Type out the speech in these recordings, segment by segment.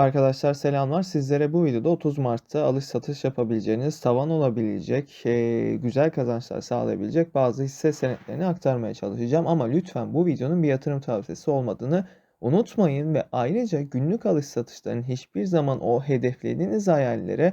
Arkadaşlar selamlar. Sizlere bu videoda 30 Mart'ta alış satış yapabileceğiniz, tavan olabilecek, eee, güzel kazançlar sağlayabilecek bazı hisse senetlerini aktarmaya çalışacağım. Ama lütfen bu videonun bir yatırım tavsiyesi olmadığını unutmayın ve ayrıca günlük alış satışların hiçbir zaman o hedeflediğiniz hayallere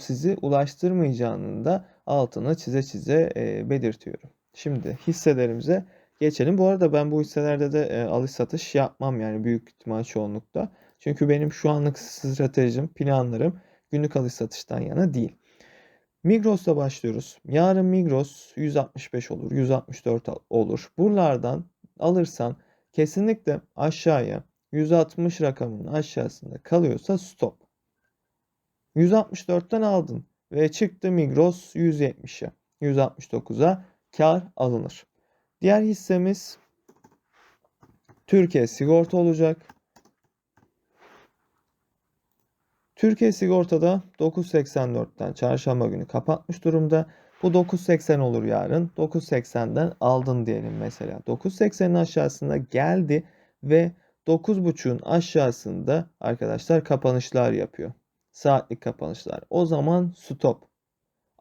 sizi ulaştırmayacağının da altını çize çize eee, belirtiyorum. Şimdi hisselerimize geçelim. Bu arada ben bu hisselerde de eee, alış satış yapmam yani büyük ihtimal çoğunlukta. Çünkü benim şu anlık stratejim, planlarım günlük alış satıştan yana değil. Migros'la başlıyoruz. Yarın Migros 165 olur, 164 al- olur. Buralardan alırsan kesinlikle aşağıya 160 rakamının aşağısında kalıyorsa stop. 164'ten aldın ve çıktı Migros 170'e, 169'a kar alınır. Diğer hissemiz Türkiye Sigorta olacak. Türkiye Sigorta'da 9.84'ten çarşamba günü kapatmış durumda. Bu 9.80 olur yarın. 9.80'den aldın diyelim mesela. 9.80'in aşağısında geldi ve 9.5'un aşağısında arkadaşlar kapanışlar yapıyor. Saatlik kapanışlar. O zaman stop.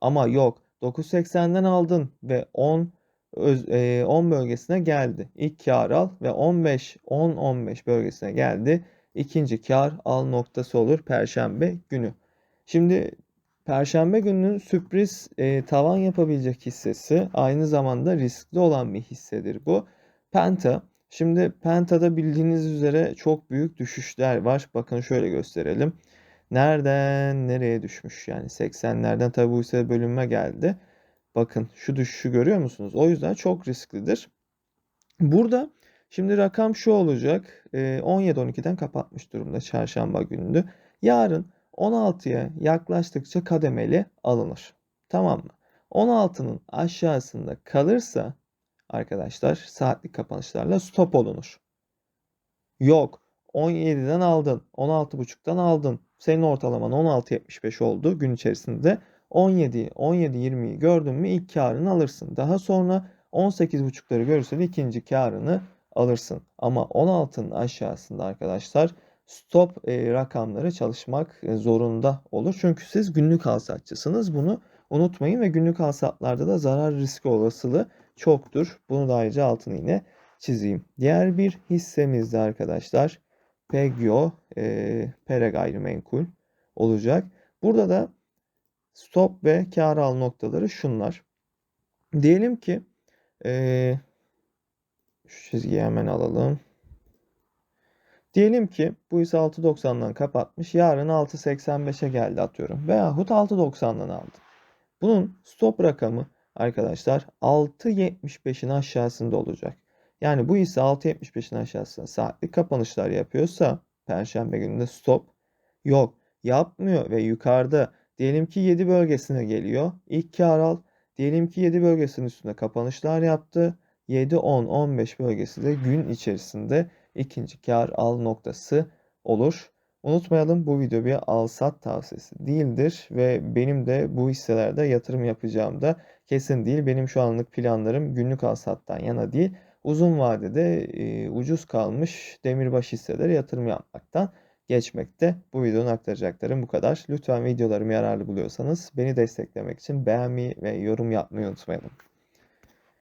Ama yok 9.80'den aldın ve 10 öz- e, 10 bölgesine geldi. İlk kar al ve 15 10-15 bölgesine geldi. İkinci kar al noktası olur Perşembe günü. Şimdi Perşembe gününün sürpriz e, tavan yapabilecek hissesi aynı zamanda riskli olan bir hissedir bu. Penta. Şimdi Penta'da bildiğiniz üzere çok büyük düşüşler var. Bakın şöyle gösterelim. Nereden nereye düşmüş? Yani 80'lerden tabi bu hisse bölünme geldi. Bakın şu düşüşü görüyor musunuz? O yüzden çok risklidir. Burada şimdi rakam şu olacak. Ee, 17-12'den kapatmış durumda çarşamba gününde. Yarın 16'ya yaklaştıkça kademeli alınır. Tamam mı? 16'nın aşağısında kalırsa arkadaşlar saatlik kapanışlarla stop olunur. Yok 17'den aldın, 16.5'tan aldın. Senin ortalaman 16.75 oldu gün içerisinde. 17, 17-20'yi gördün mü ilk karını alırsın. Daha sonra 18.5'ları görürsen ikinci karını alırsın. Ama 16'nın aşağısında arkadaşlar stop e, rakamları çalışmak e, zorunda olur. Çünkü siz günlük alsatçısınız. Bunu unutmayın ve günlük alsatlarda da zarar riski olasılığı çoktur. Bunu da ayrıca altını yine çizeyim. Diğer bir hissemiz de arkadaşlar Pegio e, Pere Gayrimenkul olacak. Burada da stop ve kar al noktaları şunlar. Diyelim ki e, şu çizgiyi hemen alalım. Diyelim ki bu hisse 6.90'dan kapatmış. Yarın 6.85'e geldi atıyorum. Veyahut 6.90'dan aldı. Bunun stop rakamı arkadaşlar 6.75'in aşağısında olacak. Yani bu hisse 6.75'in aşağısında saatlik kapanışlar yapıyorsa Perşembe gününde stop yok. Yapmıyor ve yukarıda diyelim ki 7 bölgesine geliyor. İlk kar al. Diyelim ki 7 bölgesinin üstünde kapanışlar yaptı. 7, 10, 15 bölgesi de gün içerisinde ikinci kar al noktası olur. Unutmayalım bu video bir al sat tavsiyesi değildir ve benim de bu hisselerde yatırım yapacağım da kesin değil. Benim şu anlık planlarım günlük al sattan yana değil. Uzun vadede e, ucuz kalmış demirbaş hisselere yatırım yapmaktan geçmekte. Bu videonun aktaracaklarım bu kadar. Lütfen videolarımı yararlı buluyorsanız beni desteklemek için beğenmeyi ve yorum yapmayı unutmayalım.